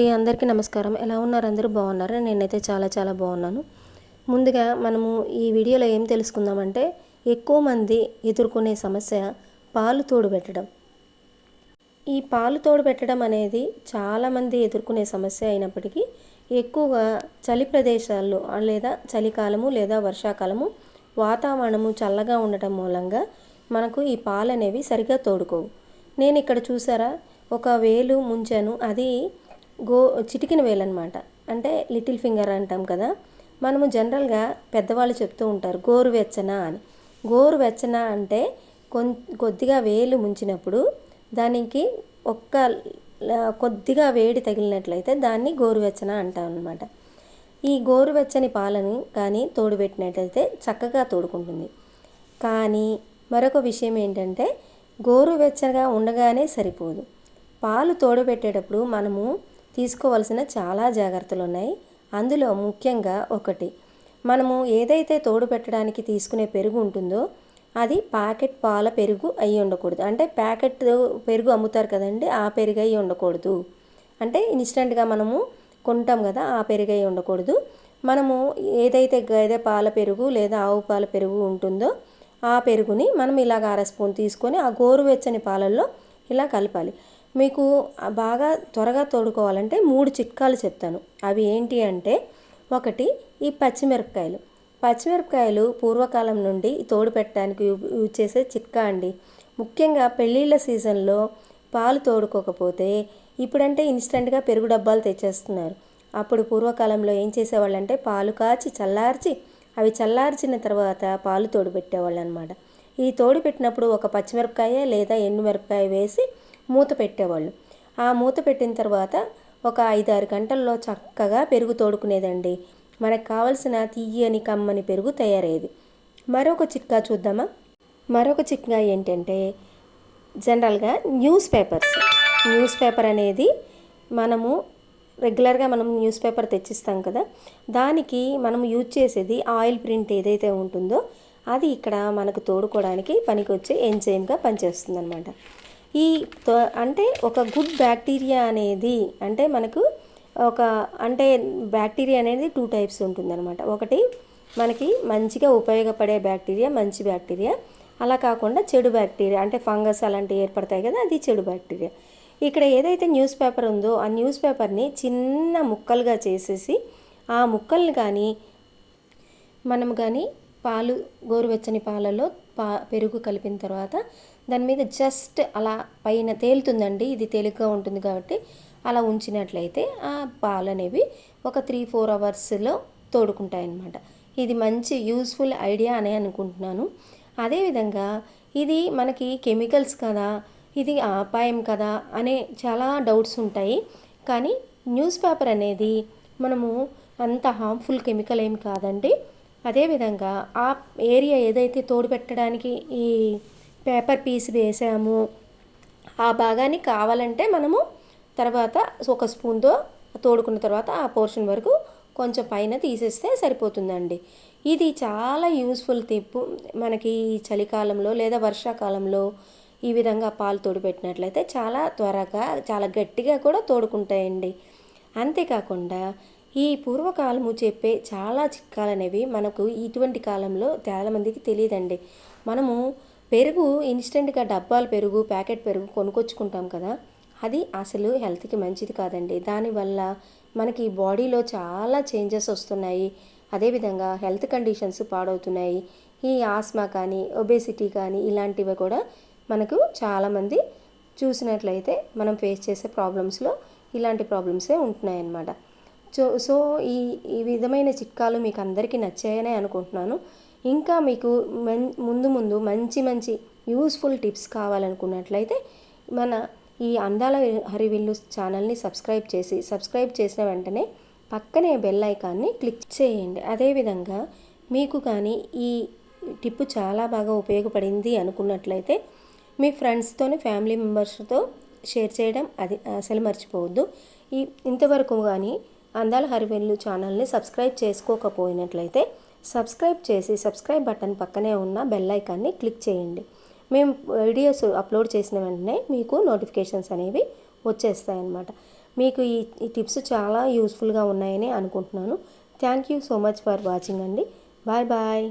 అండి అందరికీ నమస్కారం. ఎలా ఉన్నారు? అందరూ బాగున్నారు? నేనైతే చాలా చాలా బాగున్నాను. ముందుగా మనము ఈ వీడియోలో ఏం తెలుసుకుందామంటే ఎక్కువ మంది ఎదుర్కొనే సమస్య పాలు తోడు పెట్టడం. ఈ పాలు తోడు పెట్టడం అనేది చాలామంది ఎదుర్కొనే సమస్య అయినప్పటికీ ఎక్కువగా చలి ప్రదేశాల్లో లేదా చలికాలము లేదా వర్షాకాలము వాతావరణము చల్లగా ఉండటం మూలంగా మనకు ఈ పాలు అనేవి సరిగ్గా తోడుకోవు. నేను ఇక్కడ చూసారా? ఒక వేలు ముంచాను. అది గో చిటికిన వేలు అనమాట అంటే లిటిల్ ఫింగర్ అంటాం కదా. మనము జనరల్గా పెద్దవాళ్ళు చెప్తూ ఉంటారు గోరువెచ్చన అని. గోరువెచ్చన అంటే కొం కొద్దిగా వేలు ముంచినప్పుడు దానికి ఒక్క కొద్దిగా వేడి తగిలినట్లయితే దాన్ని గోరువెచ్చన అంటాం అనమాట ఈ గోరువెచ్చని పాలను కానీ తోడుపెట్టినట్లయితే చక్కగా తోడుకుంటుంది. కానీ మరొక విషయం ఏంటంటే గోరువెచ్చగా ఉండగానే సరిపోదు. పాలు తోడబెట్టేటప్పుడు మనము తీసుకోవాల్సిన చాలా జాగ్రత్తలు ఉన్నాయి అందులో ముఖ్యంగా ఒకటి మనము ఏదైతే తోడు పెట్టడానికి తీసుకునే పెరుగు ఉంటుందో అది ప్యాకెట్ పాల పెరుగు అయి ఉండకూడదు. అంటే ప్యాకెట్ పెరుగు అమ్ముతారు కదండి ఆ పెరుగు అయి ఉండకూడదు. అంటే ఇన్స్టెంట్గా మనము కొంటాం కదా ఆ పెరుగు అయి ఉండకూడదు. మనము ఏదైతే గేదె పాల పెరుగు లేదా ఆవు పాల పెరుగు ఉంటుందో ఆ పెరుగుని మనం ఇలాగ అర స్పూన్ తీసుకొని ఆ గోరువెచ్చని పాలల్లో ఇలా కలపాలి. మీకు బాగా త్వరగా తోడుకోవాలంటే మూడు చిట్కాలు చెప్తాను. అవి ఏంటి అంటే ఒకటి ఈ పచ్చిమిరపకాయలు. పచ్చిమిరపకాయలు పూర్వకాలం నుండి తోడు పెట్టడానికి యూజ్ చేసే చిట్కా అండి. ముఖ్యంగా పెళ్ళిళ్ళ సీజన్లో పాలు తోడుకోకపోతే ఇప్పుడంటే ఇన్స్టెంట్గా పెరుగు డబ్బాలు తెచ్చేస్తున్నారు. అప్పుడు పూర్వకాలంలో ఏం చేసేవాళ్ళంటే పాలు కాచి చల్లార్చి అవి చల్లార్చిన తర్వాత పాలు తోడు పెట్టేవాళ్ళు అనమాట ఈ తోడు పెట్టినప్పుడు ఒక పచ్చిమిరపకాయ లేదా ఎండుమిరపకాయ వేసి మూత పెట్టేవాళ్ళు. ఆ మూత పెట్టిన తర్వాత ఒక ఐదారు గంటల్లో చక్కగా పెరుగు తోడుకునేదండి. మనకు కావలసిన తీయని కమ్మని పెరుగు తయారయ్యేది. మరొక చిట్కా చూద్దామా? మరొక చిట్కా ఏంటంటే జనరల్గా న్యూస్ పేపర్స్. న్యూస్ పేపర్ అనేది మనము రెగ్యులర్గా మనం న్యూస్ పేపర్ తెచ్చిస్తాం కదా దానికి మనం యూజ్ చేసేది ఆయిల్ ప్రింట్ ఏదైతే ఉంటుందో అది ఇక్కడ మనకు తోడుకోవడానికి పనికొచ్చే ఎంజైమ్గా పనిచేస్తుంది అనమాట ఈ తో- అంటే ఒక గుడ్ బ్యాక్టీరియా అనేది అంటే మనకు ఒక అంటే బ్యాక్టీరియా అనేది టూ టైప్స్ ఉంటుందన్నమాట. ఒకటి మనకి మంచిగా ఉపయోగపడే బ్యాక్టీరియా మంచి బ్యాక్టీరియా. అలా కాకుండా చెడు బ్యాక్టీరియా అంటే ఫంగస్ అలాంటివి ఏర్పడతాయి కదా అది చెడు బ్యాక్టీరియా. ఇక్కడ ఏదైతే న్యూస్ పేపర్ ఉందో ఆ న్యూస్ పేపర్ని చిన్న ముక్కలుగా చేసేసి ఆ ముక్కల్ని కానీ మనం కానీ పాలు గోరువెచ్చని పాలలో పా పెరుగు కలిపిన తర్వాత దాని మీద జస్ట్ అలా పైన తేలుతుందండి. ఇది తేలిగ్గా ఉంటుంది కాబట్టి అలా ఉంచినట్లయితే ఆ పాలు అనేవి ఒక త్రీ ఫోర్ అవర్స్లో తోడుకుంటాయి అన్నమాట ఇది మంచి యూస్ఫుల్ ఐడియా అనే అనుకుంటున్నాను. అదేవిధంగా ఇది మనకి కెమికల్స్ కదా ఇది అపాయం కదా అనే చాలా డౌట్స్ ఉంటాయి. కానీ న్యూస్ పేపర్ అనేది మనము అంత హార్మ్ఫుల్ కెమికల్ ఏం కాదండి. అదేవిధంగా ఆ ఏరియా ఏదైతే తోడు పెట్టడానికి ఈ పేపర్ పీస్ వేసామో ఆ భాగాన్ని కావాలంటే మనము తర్వాత ఒక స్పూన్తో తోడుకున్న తర్వాత ఆ పోర్షన్ వరకు కొంచెం పైన తీసేస్తే సరిపోతుందండి. ఇది చాలా యూస్ఫుల్ టిప్పు మనకి ఈ చలికాలంలో లేదా వర్షాకాలంలో ఈ విధంగా పాలు తోడుపెట్టినట్లయితే చాలా త్వరగా చాలా గట్టిగా కూడా తోడుకుంటాయండి. అంతేకాకుండా ఈ పూర్వకాలము చెప్పే చాలా చిట్కాలు అనేవి మనకు ఇటువంటి కాలంలో చాలామందికి తెలియదండి. మనము పెరుగు ఇన్స్టెంట్గా డబ్బాలు పెరుగు ప్యాకెట్ పెరుగు కొనుక్కొచ్చుకుంటాం కదా అది అసలు హెల్త్కి మంచిది కాదండి. దానివల్ల మనకి బాడీలో చాలా చేంజెస్ వస్తున్నాయి. అదేవిధంగా హెల్త్ కండిషన్స్ పాడవుతున్నాయి. ఈ ఆస్మా కానీ ఒబేసిటీ కానీ ఇలాంటివి కూడా మనకు చాలామంది చూసినట్లయితే మనం ఫేస్ చేసే ప్రాబ్లమ్స్లో ఇలాంటి ప్రాబ్లమ్సే ఉంటున్నాయి అన్నమాట సో సో ఈ ఈ విధమైన చిట్కాలు మీకు అందరికీ నచ్చాయనే అనుకుంటున్నాను. ఇంకా మీకు మన్ ముందు ముందు మంచి మంచి యూస్ఫుల్ టిప్స్ కావాలనుకున్నట్లయితే మన ఈ అందాల హరివిల్లు ఛానల్ని సబ్స్క్రైబ్ చేసి సబ్స్క్రైబ్ చేసిన వెంటనే పక్కనే బెల్ ఐకాన్ని క్లిక్ చేయండి. అదేవిధంగా మీకు కానీ ఈ టిప్పు చాలా బాగా ఉపయోగపడింది అనుకున్నట్లయితే మీ ఫ్రెండ్స్తోని ఫ్యామిలీ మెంబర్స్తో షేర్ చేయడం అది అసలు మర్చిపోవద్దు. ఈ ఇంతవరకు కానీ అందాల హరివెల్లు ఛానల్ని సబ్స్క్రైబ్ చేసుకోకపోయినట్లయితే సబ్స్క్రైబ్ చేసి సబ్స్క్రైబ్ బటన్ పక్కనే ఉన్న బెల్ ఐకాన్ని క్లిక్ చేయండి. మేము వీడియోస్ అప్లోడ్ చేసిన వెంటనే మీకు నోటిఫికేషన్స్ అనేవి వచ్చేస్తాయన్నమాట. మీకు ఈ ఈ టిప్స్ చాలా యూస్ఫుల్గా ఉన్నాయని అనుకుంటున్నాను. Thank you so much for watching అండి. Bye bye.